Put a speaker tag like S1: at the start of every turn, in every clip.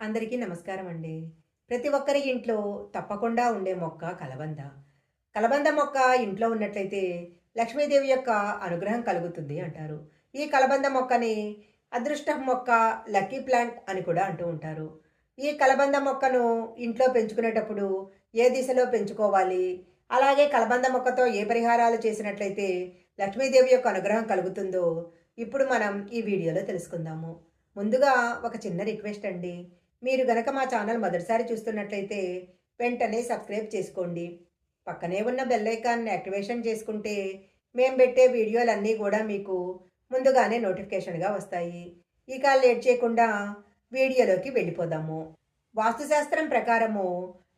S1: అందరికీ నమస్కారం అండి ప్రతి ఒక్కరి ఇంట్లో తప్పకుండా ఉండే మొక్క కలబంద. కలబంద మొక్క ఇంట్లో ఉన్నట్లయితే లక్ష్మీదేవి యొక్క అనుగ్రహం కలుగుతుంది అంటారు. ఈ కలబంద మొక్కని అదృష్ట మొక్క లక్కీ ప్లాంట్ అని కూడా అంటూ ఉంటారు. ఈ కలబంద మొక్కను ఇంట్లో పెంచుకునేటప్పుడు ఏ దిశలో పెంచుకోవాలి? అలాగే కలబంద మొక్కతో ఏ పరిహారాలు చేసినట్లయితే లక్ష్మీదేవి యొక్క అనుగ్రహం కలుగుతుందో ఇప్పుడు మనం ఈ వీడియోలో తెలుసుకుందాము. ముందుగా ఒక చిన్న రిక్వెస్ట్ అండి. మీరు గనక మా ఛానల్ మొదటిసారి చూస్తున్నట్లయితే వెంటనే సబ్స్క్రైబ్ చేసుకోండి. పక్కనే ఉన్న బెల్ ఐకాన్ని యాక్టివేషన్ చేసుకుంటే మేము పెట్టే వీడియోలన్నీ కూడా మీకు ముందుగానే నోటిఫికేషన్గా వస్తాయి. ఇక లేట్ చేయకుండా వీడియోలోకి వెళ్ళిపోదాము. వాస్తుశాస్త్రం ప్రకారము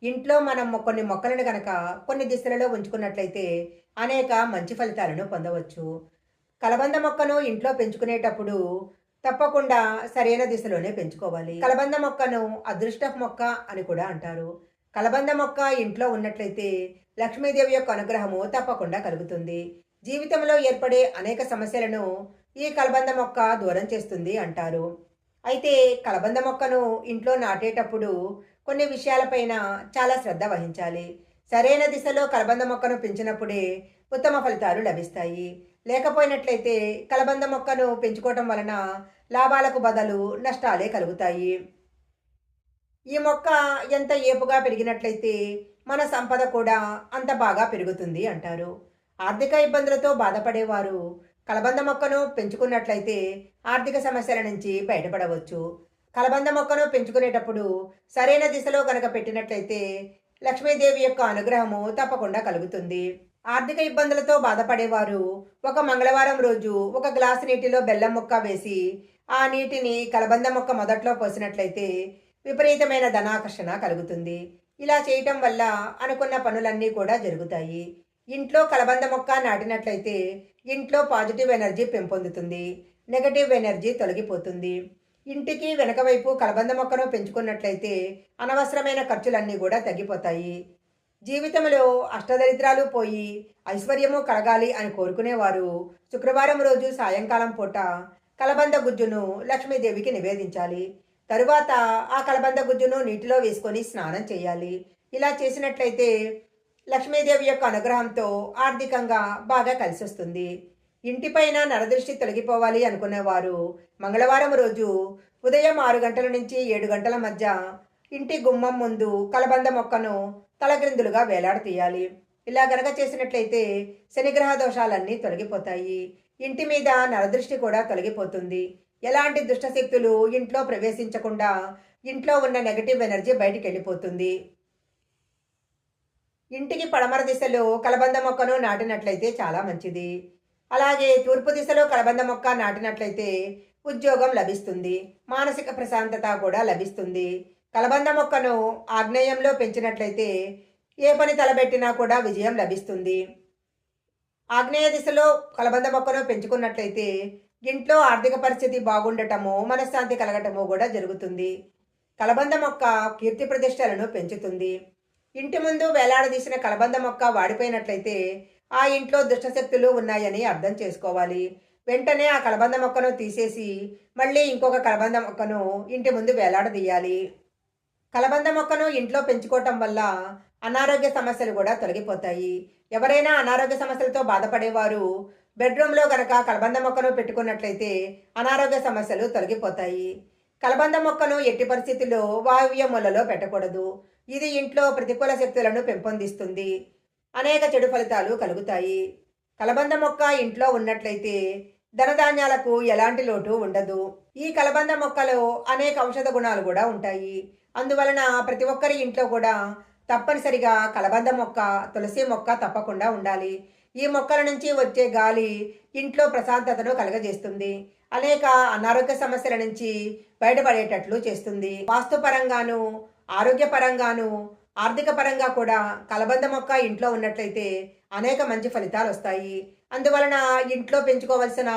S1: ఇంట్లో మనం కొన్ని మొక్కలను గనక కొన్ని దిశలలో ఉంచుకున్నట్లయితే అనేక మంచి ఫలితాలను పొందవచ్చు. కలబంద మొక్కను ఇంట్లో పెంచుకునేటప్పుడు తప్పకుండా సరైన దిశలోనే పెంచుకోవాలి. కలబంద మొక్కను అదృష్ట మొక్క అని కూడా అంటారు. కలబంద మొక్క ఇంట్లో ఉన్నట్లయితే లక్ష్మీదేవి యొక్క అనుగ్రహము తప్పకుండా కలుగుతుంది. జీవితంలో ఏర్పడే అనేక సమస్యలను ఈ కలబంద మొక్క దూరం చేస్తుంది అంటారు. అయితే కలబంద మొక్కను ఇంట్లో నాటేటప్పుడు కొన్ని విషయాలపైన చాలా శ్రద్ధ వహించాలి. సరైన దిశలో కలబంద మొక్కను పెంచినప్పుడే ఉత్తమ ఫలితాలు లభిస్తాయి. లేకపోయినట్లయితే కలబంద మొక్కను పెంచుకోవటం వలన లాభాలకు బదులు నష్టాలే కలుగుతాయి. ఈ మొక్క ఎంత ఏపుగా పెరిగినట్లయితే మన సంపద కూడా అంత బాగా పెరుగుతుంది అంటారు. ఆర్థిక ఇబ్బందులతో బాధపడేవారు కలబంద మొక్కను పెంచుకున్నట్లయితే ఆర్థిక సమస్యల నుంచి బయటపడవచ్చు. కలబంద మొక్కను పెంచుకునేటప్పుడు సరైన దిశలో కనుక పెట్టినట్లయితే లక్ష్మీదేవి యొక్క అనుగ్రహము తప్పకుండా కలుగుతుంది. ఆర్థిక ఇబ్బందులతో బాధపడేవారు ఒక మంగళవారం రోజు ఒక గ్లాసు నీటిలో బెల్లం ముక్క వేసి ఆ నీటిని కలబంద మొక్క మొదట్లో పోసినట్లయితే విపరీతమైన ధనాకర్షణ కలుగుతుంది. ఇలా చేయటం వల్ల అనుకున్న పనులన్నీ కూడా జరుగుతాయి. ఇంట్లో కలబంద మొక్క నాటినట్లయితే ఇంట్లో పాజిటివ్ ఎనర్జీ పెంపొందుతుంది. నెగటివ్ ఎనర్జీ తొలగిపోతుంది. ఇంటికి వెనక వైపు కలబంద మొక్కను పెంచుకున్నట్లయితే అనవసరమైన ఖర్చులన్నీ కూడా తగ్గిపోతాయి. జీవితంలో అష్టదరిద్రాలు పోయి ఐశ్వర్యము కలగాలి అని కోరుకునేవారు శుక్రవారం రోజు సాయంకాలం పూట కలబంద గుజ్జును లక్ష్మీదేవికి నివేదించాలి. తరువాత ఆ కలబంద గుజ్జును నీటిలో వేసుకొని స్నానం చేయాలి. ఇలా చేసినట్లయితే లక్ష్మీదేవి యొక్క అనుగ్రహంతో ఆర్థికంగా బాగా కలిసి వస్తుంది ఇంటిపైన నరదృష్టి తొలగిపోవాలి అనుకునేవారు. మంగళవారం రోజు ఉదయం ఆరు గంటల నుంచి ఏడు గంటల మధ్య ఇంటి గుమ్మం ముందు కలబంద మొక్కను తలగ్రిందులుగా వేలాడతీయాలి. ఇలా గనక చేసినట్లయితే శనిగ్రహ దోషాలన్నీ తొలగిపోతాయి. ఇంటి మీద నరదృష్టి కూడా తొలగిపోతుంది ఎలాంటి దుష్టశక్తులు ఇంట్లో ప్రవేశించకుండా ఇంట్లో ఉన్న నెగటివ్ ఎనర్జీ బయటికి వెళ్ళిపోతుంది. ఇంటికి పడమర దిశలో కలబంద మొక్కను నాటినట్లయితే చాలా మంచిది. అలాగే తూర్పు దిశలో కలబంద మొక్క నాటినట్లయితే ఉద్యోగం లభిస్తుంది. మానసిక ప్రశాంతత కూడా లభిస్తుంది. కలబంద మొక్కను ఆగ్నేయంలో పెంచినట్లయితే ఏ పని తలబెట్టినా కూడా విజయం లభిస్తుంది. ఆగ్నేయ దిశలో కలబంద మొక్కను పెంచుకున్నట్లయితే ఇంట్లో ఆర్థిక పరిస్థితి బాగుండటము మనశ్శాంతి కలగటము కూడా జరుగుతుంది. కలబంద మొక్క కీర్తి ప్రతిష్టలను పెంచుతుంది. ఇంటి ముందు వేలాడదీసిన కలబంద మొక్క వాడిపోయినట్లయితే ఆ ఇంట్లో దుష్టశక్తులు ఉన్నాయని అర్థం చేసుకోవాలి. వెంటనే ఆ కలబంద మొక్కను తీసేసి మళ్ళీ ఇంకొక కలబంద మొక్కను ఇంటి ముందు వేలాడదీయాలి. కలబంద మొక్కను ఇంట్లో పెంచుకోవటం వల్ల అనారోగ్య సమస్యలు కూడా తొలగిపోతాయి. ఎవరైనా అనారోగ్య సమస్యలతో బాధపడేవారు బెడ్రూమ్లో గనక కలబంద మొక్కను పెట్టుకున్నట్లయితే అనారోగ్య సమస్యలు తొలగిపోతాయి. కలబంద మొక్కను ఎట్టి పరిస్థితుల్లో వాయువ్య మూలలో పెట్టకూడదు. ఇది ఇంట్లో ప్రతికూల శక్తులను పెంపొందిస్తుంది. అనేక చెడు ఫలితాలు కలుగుతాయి. కలబంద మొక్క ఇంట్లో ఉన్నట్లయితే ధనధాన్యాలకు ఎలాంటి లోటు ఉండదు. ఈ కలబంద మొక్కలో అనేక ఔషధ గుణాలు కూడా ఉంటాయి. అందువలన ప్రతి ఒక్కరి ఇంట్లో కూడా తప్పనిసరిగా కలబంద మొక్క తులసి మొక్క తప్పకుండా ఉండాలి. ఈ మొక్కల నుంచి వచ్చే గాలి ఇంట్లో ప్రశాంతతను కలగజేస్తుంది. అనేక అనారోగ్య సమస్యల నుంచి బయటపడేటట్లు చేస్తుంది. వాస్తుపరంగాను ఆరోగ్యపరంగాను ఆర్థిక పరంగా కూడా కలబంద మొక్క ఇంట్లో ఉన్నట్లయితే అనేక మంచి ఫలితాలు వస్తాయి అందువలన ఇంట్లో పెంచుకోవలసిన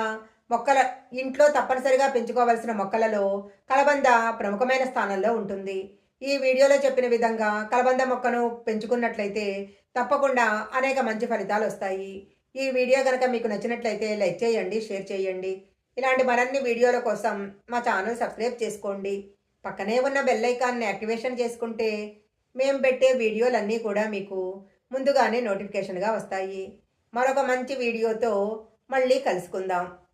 S1: మొక్కల ఇంట్లో తప్పనిసరిగా పెంచుకోవలసిన మొక్కలలో కలబంద ప్రముఖమైన స్థానంలో ఉంటుంది. ఈ వీడియోలో చెప్పిన విధంగా కలబంద మొక్కను పెంచుకున్నట్లయితే తప్పకుండా అనేక మంచి ఫలితాలు వస్తాయి. ఈ వీడియో కనుక మీకు నచ్చినట్లయితే లైక్ చేయండి షేర్ చేయండి. ఇలాంటి మరిన్ని వీడియోల కోసం మా ఛానల్ సబ్స్క్రైబ్ చేసుకోండి. పక్కనే ఉన్న బెల్ ఐకాన్ని యాక్టివేషన్ చేసుకుంటే మేము పెట్టే వీడియోలన్నీ కూడా మీకు ముందుగానే నోటిఫికేషన్గా వస్తాయి. మరొక మంచి వీడియోతో మళ్ళీ కలుసుకుందాం.